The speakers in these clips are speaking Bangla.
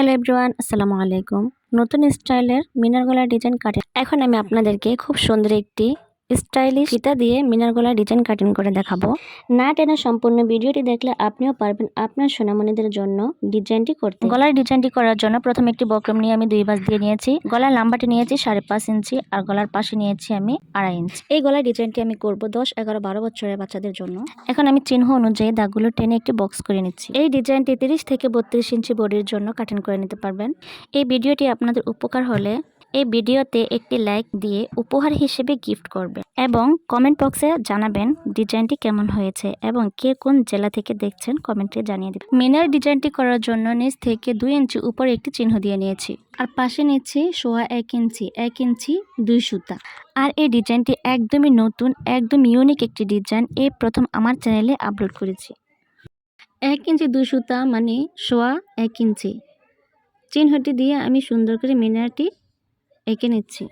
হ্যালো এভরিওয়ান, আসসালামু আলাইকুম। নতুন স্টাইলের মিনার গলার ডিজাইন কাটে এখন আমি আপনাদেরকে খুব সুন্দর একটি স্টাইলিশ ফিতা দিয়ে মিনার গলার ডিজাইন কাটিং করে দেখাবো। না টেনে সম্পূর্ণ ভিডিওটি দেখলে আপনিও পারবেন আপনার সোনামণিদের জন্য ডিজাইনটি করতে। গলার ডিজাইনটি করার জন্য প্রথমে একটি বক্রম নিয়ে আমি দুই বাস দিয়ে নিয়েছি। গলার লাম্বাটি নিয়েছি সাড়ে পাঁচ ইঞ্চি আর গলার পাশে নিয়েছি আমি আড়াই ইঞ্চি। এই গলার ডিজাইনটি আমি করব দশ, এগারো, বারো বছরের বাচ্চাদের জন্য। এখন আমি চিহ্ন অনুযায়ী দাগগুলো টেনে একটি বক্স করে নিচ্ছি। এই ডিজাইনটি তিরিশ থেকে বত্রিশ ইঞ্চি বডির জন্য কাটিং করে নিতে পারবেন। এই ভিডিওটি আপনাদের উপকার হলে এই ভিডিওতে একটি লাইক দিয়ে উপহার হিসেবে গিফট করবে এবং কমেন্ট বক্সে জানাবেন ডিজাইনটি কেমন হয়েছে এবং কে কোন জেলা থেকে দেখছেন কমেন্টে জানিয়ে দেবেন। মিনার ডিজাইনটি করার জন্য নিচ থেকে দুই ইঞ্চি উপরে একটি চিহ্ন দিয়ে নিয়েছি আর পাশে নিচ্ছি সোয়া এক ইঞ্চি এক ইঞ্চি, দুই সুতা। আর এই ডিজাইনটি একদমই নতুন, একদম ইউনিক একটি ডিজাইন। এই প্রথম আমার চ্যানেলে আপলোড করেছি। এক ইঞ্চি, দুই সুতা মানে সোয়া এক ইঞ্চি। চিহ্নটি দিয়ে আমি সুন্দর করে মিনারটি এঁকে নিচ্ছি।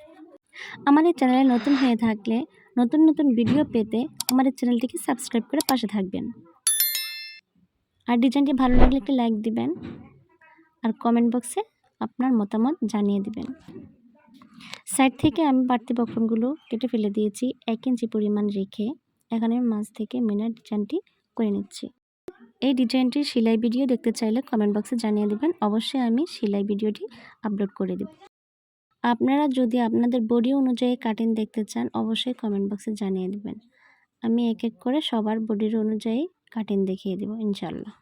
আমাদের চ্যানেলে নতুন হয়ে থাকলে নতুন নতুন ভিডিও পেতে আমাদের চ্যানেলটিকে সাবস্ক্রাইব করে পাশে থাকবেন। আর ডিজাইনটি ভালো লাগলে একটি লাইক দিবেন আর কমেন্ট বক্সে আপনার মতামত জানিয়ে দিবেন। সাইড থেকে আমি বাড়তি বক্রমগুলো কেটে ফেলে দিয়েছি, এক ইঞ্চি পরিমাণ রেখে এখানে আমি মাছ থেকে মিনার ডিজাইনটি করে নিচ্ছি। এই ডিজাইনটির সেলাই ভিডিও দেখতে চাইলে কমেন্ট বক্সে জানিয়ে দেবেন, অবশ্যই আমি সেলাই ভিডিওটি আপলোড করে দেব। আপনারা যদি আপনাদের বডি অনুযায়ী কাটিং দেখতে চান, অবশ্যই কমেন্ট বক্সে জানিয়ে দেবেন। আমি এক এক করে সবার বডির অনুযায়ী কাটিং দেখিয়ে দেব ইনশাল্লাহ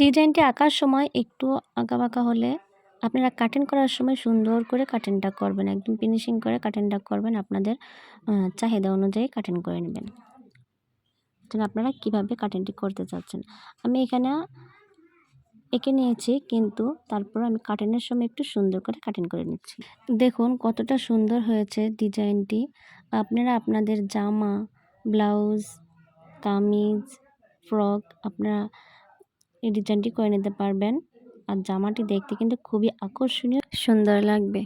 ডিজাইনটি আঁকার সময় একটু আঁকা বাঁকা হলে আপনারা কাটিং করার সময় সুন্দর করে কাটিংটা করবেন, একদম ফিনিশিং করে কাটিংটা করবেন, আপনাদের চাহিদা অনুযায়ী কাটিং করে নেবেন। আপনারা কীভাবে কাটিংটি করতে চাচ্ছেন। আমি এখানে এঁকে নিয়েছি, কিন্তু তারপর আমি কাটিনের সময় একটু সুন্দর করে কাটিং করে নিচ্ছি। দেখুন কতটা সুন্দর হয়েছে ডিজাইনটি। আপনারা আপনাদের জামা, ব্লাউজ, কামিজ, ফ্রক আপনারা এই ডিজাইনটি করে নিতে পারবেন। আর জামাটি দেখতে কিন্তু খুবই আকর্ষণীয়, সুন্দর লাগবে।